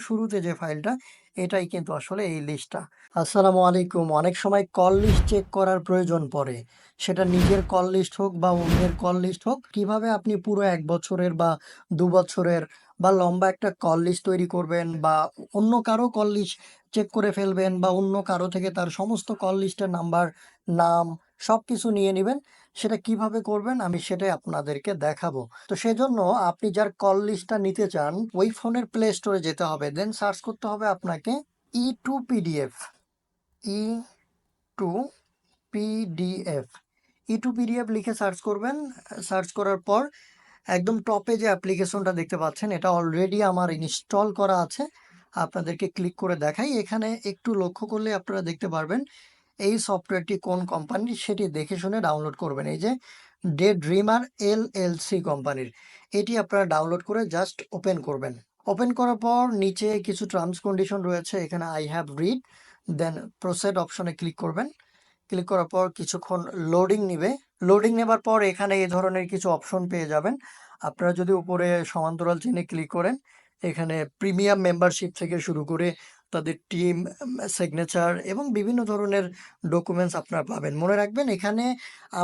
শুরুতে যে ফাইলটা, এটাই কিন্তু আসলে এই লিস্টটা। আসসালামু আলাইকুম। অনেক সময় কল লিস্ট চেক করার প্রয়োজন পড়ে। সেটা নিজের কল লিস্ট হোক বা অন্যের কল লিস্ট হোক, কীভাবে আপনি পুরো এক বছরের বা দু বছরের বা লম্বা একটা কল লিস্ট তৈরি করবেন বা অন্য কারও কল লিস্ট চেক করে ফেলবেন বা অন্য কারও থেকে তার সমস্ত কল লিস্টের নাম্বার নাম সব কিছু নিয়ে নেবেন। সেটা কীভাবে করবেন আমি সেটাই আপনাদেরকে দেখাবো। তো সেজন্য আপনি যার কল লিস্টটা নিতে চান, ওই ফোনের প্লে স্টোরে যেতে হবে দেন সার্চ করতে হবে আপনাকে E two PDF E two PDF E two PDF লিখে সার্চ করবেন। সার্চ করার পর একদম টপে যে অ্যাপ্লিকেশনটা দেখতে পাচ্ছেন, এটা অলরেডি আমার ইনস্টল করা আছে। আপনাদেরকে ক্লিক করে দেখাই। এখানে একটু লক্ষ্য করলে আপনারা দেখতে পারবেন এই সফটওয়্যারটি কোন কোম্পানি সেটি দেখে শুনে ডাউনলোড করবেন। এই যে day dreamer L L C কোম্পানির, এটি আপনারা ডাউনলোড করে জাস্ট ওপেন করবেন। ওপেন করার পর নিচে কিছু টার্মস, কন্ডিশন রয়েছে, এখানে I have read, then proceed অপশনে ক্লিক করবেন। ক্লিক করার পর কিছুক্ষণ লোডিং নিবে। লোডিং নেবার পর এখানে এই ধরনের কিছু অপশন পেয়ে যাবেন। আপনারা যদি উপরে সমান্তরাল চিহ্নে ক্লিক করেন, এখানে প্রিমিয়াম মেম্বারশিপ থেকে শুরু করে তাদের টিম সিগনেচার এবং বিভিন্ন ধরনের ডকুমেন্টস আপনারা পাবেন। মনে রাখবেন এখানে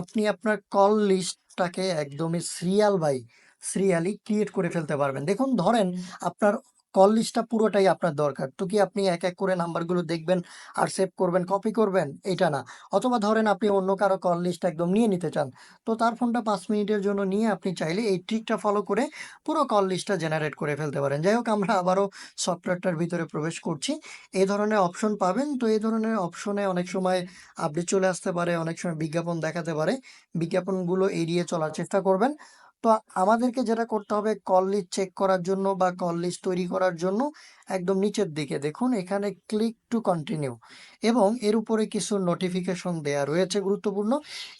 আপনি আপনার কল লিস্টটাকে একদমই সিরিয়াল বাই সিরিয়ালি ক্রিয়েট করে ফেলতে পারবেন। দেখুন ধরেন আপনার কল লিস্টটা পুরোটাই আপনার দরকার। তো কি আপনি এক এক করে নাম্বারগুলো দেখবেন আর সেভ করবেন কপি করবেন? এটা না। অথবা ধরেন আপনি অন্য কারও কল লিস্ট একদম নিয়ে নিতে চান, তো তার ফোনটা পাঁচ মিনিটের জন্য নিয়ে আপনি চাইলে এই ট্রিকটা ফলো করে পুরো কল লিস্টটা জেনারেট করে ফেলতে পারেন। যাই হোক, আমরা আবারও সফটওয়্যারটার ভিতরে প্রবেশ করছি। এই ধরনের অপশন পাবেন। তো এই ধরনের অপশনে অনেক সময় আপডেট চলে আসতে পারে, অনেক সময় বিজ্ঞাপন দেখাতে পারে। বিজ্ঞাপনগুলো এড়িয়ে চলার চেষ্টা করবেন। তো আমাদেরকে যেটা করতে হবে কল লিস্ট চেক করার জন্য বা কল লিস্ট তৈরি করার জন্য একদম নিচের দিকে দেখুন, এখানে ক্লিক টু কন্টিনিউ এবং এর উপরে কিছু নোটিফিকেশন দেয়া রয়েছে গুরুত্বপূর্ণ।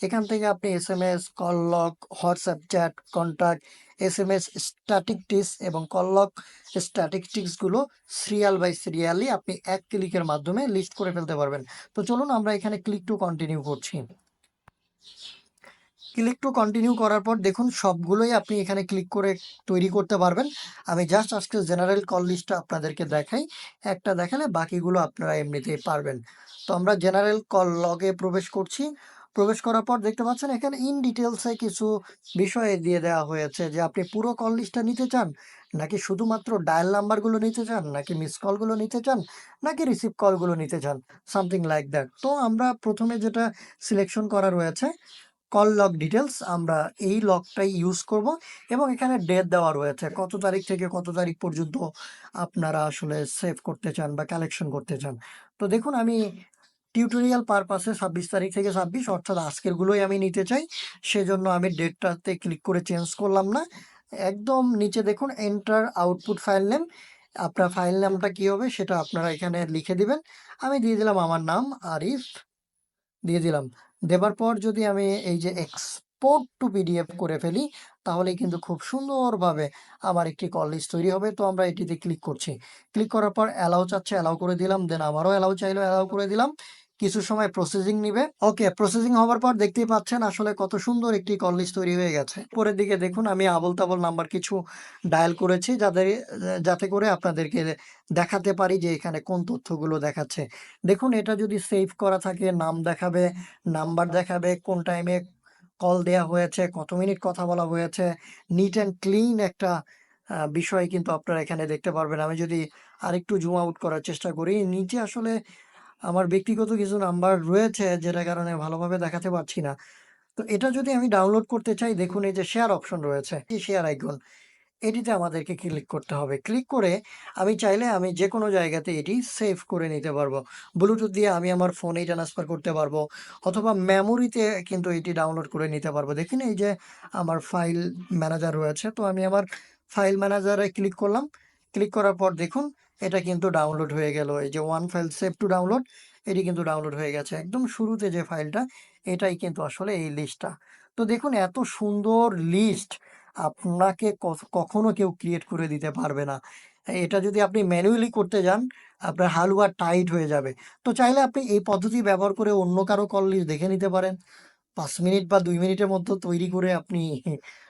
এখান থেকে আপনি S M S call lock WhatsApp chat contact S M S statistics এবং কল লক স্ট্যাটিকটিক্সগুলো সিরিয়াল বাই সিরিয়ালি আপনি এক ক্লিকের মাধ্যমে লিস্ট করে ফেলতে পারবেন। তো চলুন আমরা এখানে ক্লিক টু কন্টিনিউ করছি। ক্লিক টু কন্টিনিউ করার পর দেখুন সবগুলোই আপনি এখানে ক্লিক করে তৈরি করতে পারবেন। আমি জাস্ট আজকে জেনারেল কল লিস্টটা আপনাদেরকে দেখাই। একটা দেখালে বাকিগুলো আপনারা এমনিতেই পারবেন। তো আমরা জেনারেল কল লগে প্রবেশ করছি। প্রবেশ করার পর দেখতে পাচ্ছেন এখানে ইন ডিটেলসে কিছু বিষয় দিয়ে দেওয়া হয়েছে যে আপনি পুরো কল লিস্টটা নিতে চান, নাকি শুধুমাত্র ডায়াল নাম্বারগুলো নিতে চান, নাকি মিস কলগুলো নিতে চান, নাকি রিসিভ কলগুলো নিতে চান সামথিং লাইক দ্যাট তো আমরা প্রথমে যেটা সিলেকশন করা রয়েছে কল লক ডিটেলস আমরা এই লকটাই ইউজ করব এবং এখানে ডেট দেওয়া রয়েছে। কত তারিখ থেকে কত তারিখ পর্যন্ত আপনারা আসলে সেভ করতে চান বা কালেকশন করতে চান। তো দেখুন, আমি টিউটোরিয়াল পারপাসে ছাব্বিশ তারিখ থেকে ছাব্বিশ, অর্থাৎ আজকেরগুলোই আমি নিতে চাই। সেজন্য আমি ডেটটাতে ক্লিক করে চেঞ্জ করলাম না। একদম নিচে দেখুন এন্টার আউটপুট ফাইল নেম আপনার ফাইল নামটা কী হবে সেটা আপনারা এখানে লিখে দিবেন। আমি দিয়ে দিলাম আমার নাম, আরিফ। দিয়ে দিলাম। দেবার পর যদি আমি এই যে এক্সপোর্ট টু পিডিএফ করে ফেলি তাহলে কিন্তু খুব সুন্দরভাবে আমার একটি কল লিস্ট তৈরি হবে। তো আমরা এটিতে ক্লিক করছি। ক্লিক করার পর অ্যালাউ চাচ্ছে অ্যালাউ করে দিলাম দেন আমারও অ্যালাউ চাইলো অ্যালাউ করে দিলাম। কিছু সময় প্রসেসিং নিবে। ওকে প্রসেসিং হওয়ার পর দেখতেই পাচ্ছেন আসলে কত সুন্দর একটি কল লিস্ট তৈরি হয়ে গেছে। পরের দিকে দেখুন, আমি আবল তাবল নাম্বার কিছু ডায়াল করেছি যাদের, যাতে করে আপনাদেরকে দেখাতে পারি যে এখানে কোন তথ্যগুলো দেখাচ্ছে। দেখুন, এটা যদি সেভ করা থাকে, নাম দেখাবে নাম্বার দেখাবে, কোন টাইমে কল দেয়া হয়েছে, কত মিনিট কথা বলা হয়েছে নিট অ্যান্ড ক্লিন একটা বিষয় কিন্তু আপনারা এখানে দেখতে পারবেন। আমি যদি আরেকটু জুম আউট করার চেষ্টা করি, নিচে আসলে আমার ব্যক্তিগত কিছু নাম্বার রয়েছে, যেটার কারণে ভালোভাবে দেখাতে পারছি না। তো এটা যদি আমি ডাউনলোড করতে চাই, দেখুন এই যে শেয়ার অপশন রয়েছে, এই শেয়ার আইকন এটিতে আমাদেরকে ক্লিক করতে হবে। ক্লিক করে আমি চাইলে আমি যে কোনো জায়গাতে এটি সেভ করে নিতে পারব। ব্লুটুথ দিয়ে আমি আমার ফোনেই ট্রান্সফার করতে পারব, অথবা মেমোরিতে কিন্তু এটি ডাউনলোড করে নিতে পারব। দেখুন এই যে আমার ফাইল ম্যানেজার রয়েছে, তো আমি আমার ফাইল ম্যানেজারে ক্লিক করলাম ক্লিক করার পর দেখুন, এটা কিন্তু ডাউনলোড হয়ে গেল। এই যে one file save to download এটি কিন্তু ডাউনলোড হয়ে গেছে। একদম শুরুতে যে ফাইলটা এটাই কিন্তু আসলে এই লিস্টটা তো দেখুন, এত সুন্দর লিস্ট আপনাকে কখনো কেউ ক্রিয়েট করে দিতে পারবে না। এটা যদি আপনি ম্যানুয়ালি করতে যান, আপনার হালুয়া টাইট হয়ে যাবে। তো চাইলে আপনি এই পদ্ধতি ব্যবহার করে অন্য কারও কল লিস্ট দেখে নিতে পারেন। পাঁচ মিনিট বা দুই মিনিটের মধ্যে তৈরি করে আপনি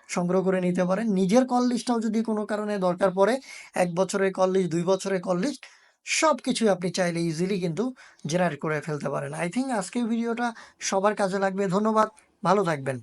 সংগ্রহ করে নিতে পারেন। নিজের কল লিস্টটাও যদি কোনো কারণে দরকার পড়ে, এক বছরের কল লিস্ট দুই বছরের কল লিস্ট সব কিছুই আপনি চাইলে ইজিলি কিন্তু জেনারেট করে ফেলতে পারেন। আই থিঙ্ক আজকের ভিডিওটা সবার কাজে লাগবে। ধন্যবাদ। ভালো থাকবেন।